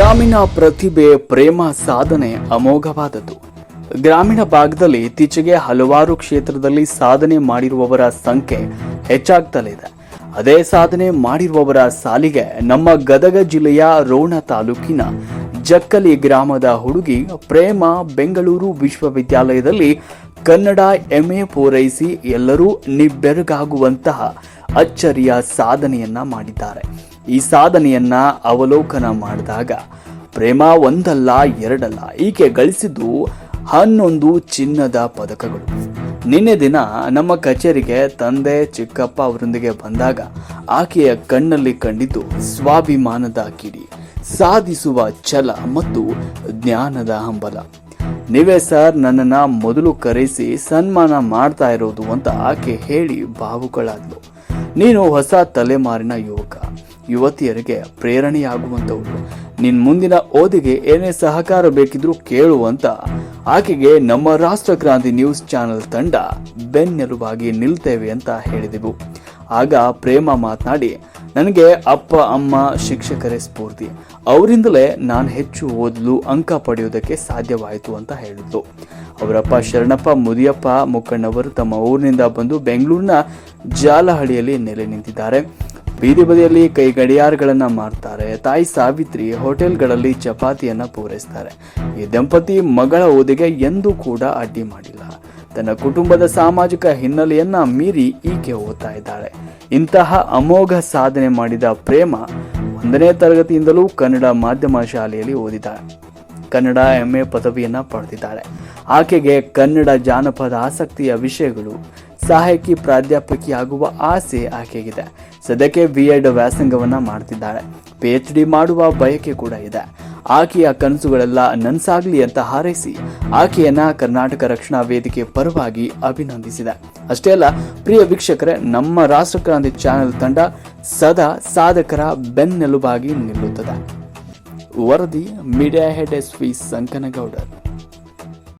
ಗ್ರಾಮೀಣ ಪ್ರತಿಭೆ, ಪ್ರೇಮ, ಸಾಧನೆ ಅಮೋಘವಾದದ್ದು. ಗ್ರಾಮೀಣ ಭಾಗದಲ್ಲಿ ಇತ್ತೀಚೆಗೆ ಹಲವಾರು ಕ್ಷೇತ್ರದಲ್ಲಿ ಸಾಧನೆ ಮಾಡಿರುವವರ ಸಂಖ್ಯೆ ಹೆಚ್ಚಾಗ್ತಲಿದೆ ಅದೇ ಸಾಧನೆ ಮಾಡಿರುವವರ ಸಾಲಿಗೆ ನಮ್ಮ ಗದಗ ಜಿಲ್ಲೆಯ ರೋಣ ತಾಲೂಕಿನ ಜಕ್ಕಲಿ ಗ್ರಾಮದ ಹುಡುಗಿ ಪ್ರೇಮ ಬೆಂಗಳೂರು ವಿಶ್ವವಿದ್ಯಾಲಯದಲ್ಲಿ ಕನ್ನಡ ಎಂಎ ಪೂರೈಸಿ ಎಲ್ಲರೂ ನಿಬ್ಬೆರಗಾಗುವಂತಹ ಅಚ್ಚರಿಯ ಸಾಧನೆಯನ್ನ ಮಾಡಿದ್ದಾರೆ. ಈ ಸಾಧನೆಯನ್ನ ಅವಲೋಕನ ಮಾಡಿದಾಗ ಪ್ರೇಮ ಒಂದಲ್ಲ ಎರಡಲ್ಲ ಈಕೆ ಗಳಿಸಿದ್ದು ಹನ್ನೊಂದು ಚಿನ್ನದ ಪದಕಗಳು. ನಿನ್ನೆ ದಿನ ನಮ್ಮ ಕಚೇರಿಗೆ ತಂದೆ ಚಿಕ್ಕಪ್ಪ ಅವರೊಂದಿಗೆ ಬಂದಾಗ ಆಕೆಯ ಕಣ್ಣಲ್ಲಿ ಕಂಡಿದ್ದು ಸ್ವಾಭಿಮಾನದ ಕಿಡಿ, ಸಾಧಿಸುವ ಛಲ ಮತ್ತು ಜ್ಞಾನದ ಹಂಬಲ. ನೀವೇ ಸರ್ ನನ್ನನ್ನ ಮೊದಲು ಕರೆಸಿ ಸನ್ಮಾನ ಮಾಡ್ತಾ ಇರೋದು ಅಂತ ಆಕೆ ಹೇಳಿ ಭಾವುಗಳಾದ್ಲು ನೀನು ಹೊಸ ತಲೆಮಾರಿನ ಯುವಕ. ಯುವತಿಯರಿಗೆ ಪ್ರೇರಣೆಯಾಗುವಂಥವ್ರು. ನಿನ್ ಮುಂದಿನ ಓದಿಗೆ ಏನೇ ಸಹಕಾರ ಬೇಕಿದ್ರೂ ಕೇಳುವಂತ ಆಕೆಗೆ ನಮ್ಮ ರಾಷ್ಟ್ರ ಕ್ರಾಂತಿ ನ್ಯೂಸ್ ಚಾನೆಲ್ ತಂಡ ಬೆನ್ನೆಲುಬಾಗಿ ನಿಲ್ತೇವೆ ಅಂತ ಹೇಳಿದೆವು. ಆಗ ಪ್ರೇಮ ಮಾತನಾಡಿ, ನನಗೆ ಅಪ್ಪ, ಅಮ್ಮ, ಶಿಕ್ಷಕರೇ ಸ್ಫೂರ್ತಿ. ಅವರಿಂದಲೇ ನಾನು ಹೆಚ್ಚು ಓದಲು, ಅಂಕ ಪಡೆಯುವುದಕ್ಕೆ ಸಾಧ್ಯವಾಯಿತು ಅಂತ ಹೇಳಿದ್ಲು ಅವರಪ್ಪ ಶರಣಪ್ಪ, ಮುದಿಯಪ್ಪ ಮುಕ್ಕಣ್ಣವರು ತಮ್ಮ ಊರಿನಿಂದ ಬಂದು ಬೆಂಗಳೂರಿನ ಜಾಲಹಳ್ಳಿಯಲ್ಲಿ ನೆಲೆ ನಿಂತಿದ್ದಾರೆ. ಬೀದಿ ಬದಿಯಲ್ಲಿ ಕೈ ಗಡಿಯಾರಗಳನ್ನ ಮಾರ್ತಾರೆ. ತಾಯಿ ಸಾವಿತ್ರಿ ಹೋಟೆಲ್ಗಳಲ್ಲಿ ಚಪಾತಿಯನ್ನ ಪೂರೈಸ್ತಾರೆ. ಈ ದಂಪತಿ ಮಗಳ ಓದಿಗೆ ಎಂದೂ ಕೂಡ ಅಡ್ಡಿ ಮಾಡಿಲ್ಲ. ತನ್ನ ಕುಟುಂಬದ ಸಾಮಾಜಿಕ ಹಿನ್ನೆಲೆಯನ್ನ ಮೀರಿ ಈಕೆ ಓದ್ತಾ ಇದ್ದಾಳೆ. ಇಂತಹ ಅಮೋಘ ಸಾಧನೆ ಮಾಡಿದ ಪ್ರೇಮ ಒಂದನೇ ತರಗತಿಯಿಂದಲೂ ಕನ್ನಡ ಮಾಧ್ಯಮ ಶಾಲೆಯಲ್ಲಿ ಓದಿದ್ದಾಳೆ. ಕನ್ನಡ ಎಂ ಎ ಪದವಿಯನ್ನು ಪಡೆದಿದ್ದಾರೆ. ಆಕೆಗೆ ಕನ್ನಡ ಜಾನಪದ ಆಸಕ್ತಿಯ ವಿಷಯಗಳು ಸಹಾಯಕಿ ಪ್ರಾಧ್ಯಾಪಕಿ ಆಗುವ ಆಸೆ ಆಕೆಗಿದೆ. ಸದ್ಯಕ್ಕೆ ಬಿ ಎಡ್ ವ್ಯಾಸಂಗವನ್ನ ಮಾಡ್ತಿದ್ದಾಳೆ ಪಿ ಎಚ್ ಡಿ ಮಾಡುವ ಬಯಕೆ ಕೂಡ ಇದೆ. ಆಕೆಯ ಕನಸುಗಳೆಲ್ಲ ನನ್ಸಾಗ್ಲಿ ಅಂತ ಹಾರೈಸಿ ಆಕೆಯನ್ನ ಕರ್ನಾಟಕ ರಕ್ಷಣಾ ವೇದಿಕೆ ಪರವಾಗಿ ಅಭಿನಂದಿಸಿದೆ. ಅಷ್ಟೇ ಅಲ್ಲ, ಪ್ರಿಯ ವೀಕ್ಷಕರೇ, ನಮ್ಮ ರಾಷ್ಟ್ರಕ್ರಾಂತಿ ಚಾನೆಲ್ ತಂಡ ಸದಾ ಸಾಧಕರ ಬೆನ್ನೆಲುಬಾಗಿ ನಿಲ್ಲುತ್ತದೆ. ವರದಿ media head S V Sankanagoudar